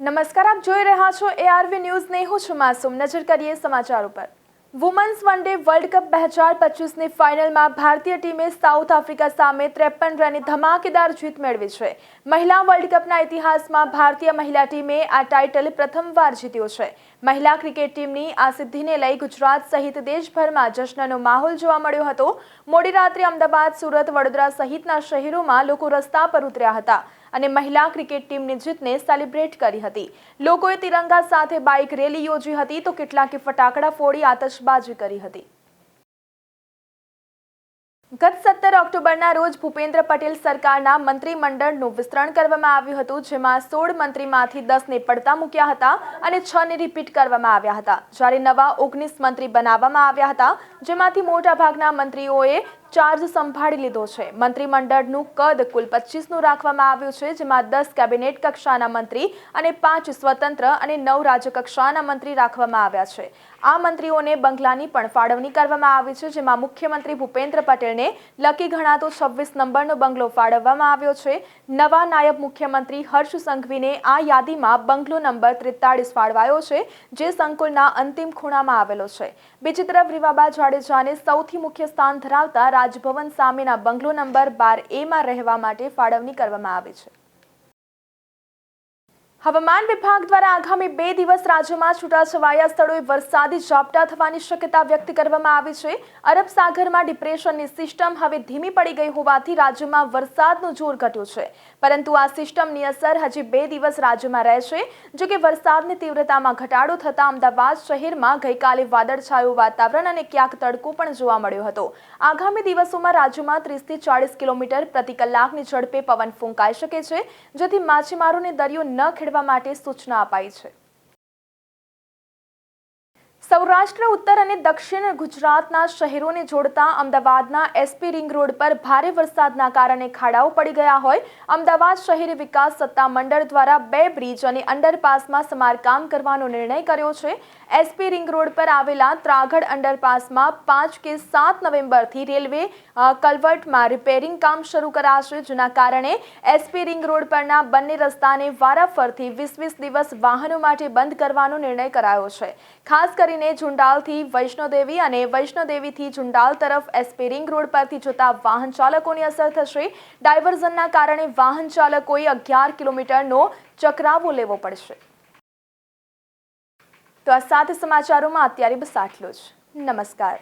નમસ્કાર, આપ જોઈ રહ્યા છો એઆરવી ન્યૂઝ. ને હું છું માસુમ. નજર કરીએ સમાચાર ઉપર women's one day world cup બે હજાર પચીસની ફાઇનલમાં ભારતીય ટીમે સાઉથ આફ્રિકા સામે ત્રેપન રનની ધમાકેદાર જીત મેળવી છે. મહિલા વર્લ્ડ કપના ઇતિહાસમાં ભારતીય મહિલા ટીમે આ ટાઇટલ પ્રથમવાર જીત્યો છે. મહિલા ક્રિકેટ ટીમની આ સિદ્ધિને લઈ ગુજરાત સહિત દેશભરમાં જશ્નનો માહોલ જોવા મળ્યો હતો. મોડી રાત્રે અમદાવાદ, સુરત, વડોદરા સહિતના શહેરોમાં લોકો રસ્તા પર ઉતર્યા હતા. અને મહિલા ક્રિકેટ ટીમની જીતને સેલિબ્રેટ કરી હતી. લોકોએ તિરંગા સાથે બાઇક રેલી યોજી હતી તો કેટલાકે ફટાકડા ફોડી આતશબાજી કરી હતી. ગત સત્તર ઓક્ટોબરના રોજ ભૂપેન્દ્ર પટેલ સરકારના મંત્રીમંડળનું વિસ્તરણ કરવામાં આવ્યું હતું, જેમાં સોળ મંત્રીમાંથી દસને પડતા મૂક્યા હતા અને છ ને રિપીટ કરવામાં આવ્યા હતા. જ્યારે નવા ઓગણીસ મંત્રી બનાવવામાં આવ્યા હતા, જેમાંથી મોટાભાગના મંત્રીઓએ ચાર્જ સંભાળી લીધો છે. મંત્રીમંડળનું કદ કુલ પચીસનું રાખવામાં આવ્યું છે, જેમાં દસ કેબિનેટ કક્ષાના મંત્રી અને પાંચ સ્વતંત્ર અને નવ રાજ્ય કક્ષાના મંત્રી રાખવામાં આવ્યા છે. આ મંત્રીઓને બંગલાની પણ ફાળવણી કરવામાં આવી છે, જેમાં મુખ્યમંત્રી ભૂપેન્દ્ર પટેલને લકી ગણાતો છવ્વીસ નંબરનો બંગલો ફાળવવામાં આવ્યો છે. નવા નાયબ મુખ્યમંત્રી હર્ષ સંઘવીને આ યાદીમાં બંગલો નંબર ત્રેતાળીસ ફાળવાયો છે, જે સંકુલના અંતિમ ખૂણામાં આવેલો છે. બીજી તરફ રીવાબા જાડેજાને સૌથી મુખ્ય સ્થાન ધરાવતા રાજભવન સામેના બંગલો નંબર બાર એમાં રહેવા માટે ફાળવણી કરવામાં આવે છે. હવામાન વિભાગ દ્વારા આગામી બે દિવસ રાજ્યમાં છૂટાછવાયા સ્થળોએ વરસાદી ઝાપટા થવાની શક્યતા વ્યક્ત કરવામાં આવી છે. અરબ સાગરમાં ડિપ્રેશનની સિસ્ટમ હવે ધીમી પડી ગઈ હોવાથી રાજ્યમાં વરસાદનું જોર ઘટ્યું છે. પરંતુ આ સિસ્ટમની અસર હજી બે દિવસ રાજ્યમાં રહેશે, જો કે વરસાદની તીવ્રતામાં ઘટાડો થતાં અમદાવાદ શહેરમાં ગઈકાલે વાદળછાયું વાતાવરણ અને ક્યાંક તડકો પણ જોવા મળ્યો હતો. આગામી દિવસોમાં રાજ્યમાં ત્રીસથી ચાળીસ કિલોમીટર પ્રતિ કલાકની ઝડપે પવન ફૂંકાઈ શકે છે, જેથી માછીમારોને દરિયો ન ખેડવા માટે સૂચના અપાઈ છે. સૌરાષ્ટ્ર, ઉત્તર અને દક્ષિણ ગુજરાતના શહેરોને જોડતા અમદાવાદના એસપી રિંગ રોડ પર ભારે વરસાદના કારણે ખાડાઓ પડી ગયા હોય. અમદાવાદ શહેરી વિકાસ સત્તા મંડળ દ્વારા બે બ્રિજ અને અંડરપાસમાં સમારકામ કરવાનો નિર્ણય કર્યો છે. એસપી રિંગ રોડ પર આવેલા ત્રાગડ અંડરપાસમાં પાંચ કે સાત નવેમ્બરથી રેલવે કલવર્ટમાં રિપેરિંગ કામ શરૂ કરાશે, જેના કારણે એસપી રિંગ રોડ પરના બંને રસ્તાને વારાફરથી વીસ વીસ દિવસ વાહનો માટે બંધ કરવાનો નિર્ણય કરાયો છે. ખાસ કરીને ઝુંડાલથી વૈષ્ણોદેવી અને વૈષ્ણોદેવીથી ઝુંડાલ તરફ એસપી રિંગ રોડ પરથી જતા વાહન ચાલકોની અસર થશે. ડાયવર્ઝનના કારણે વાહન ચાલકોએ અગિયાર કિલોમીટરનો ચક્રાવો લેવો પડશે. તો આ સાત સમાચારોમાં અત્યારે બસ આટલું જ. નમસ્કાર.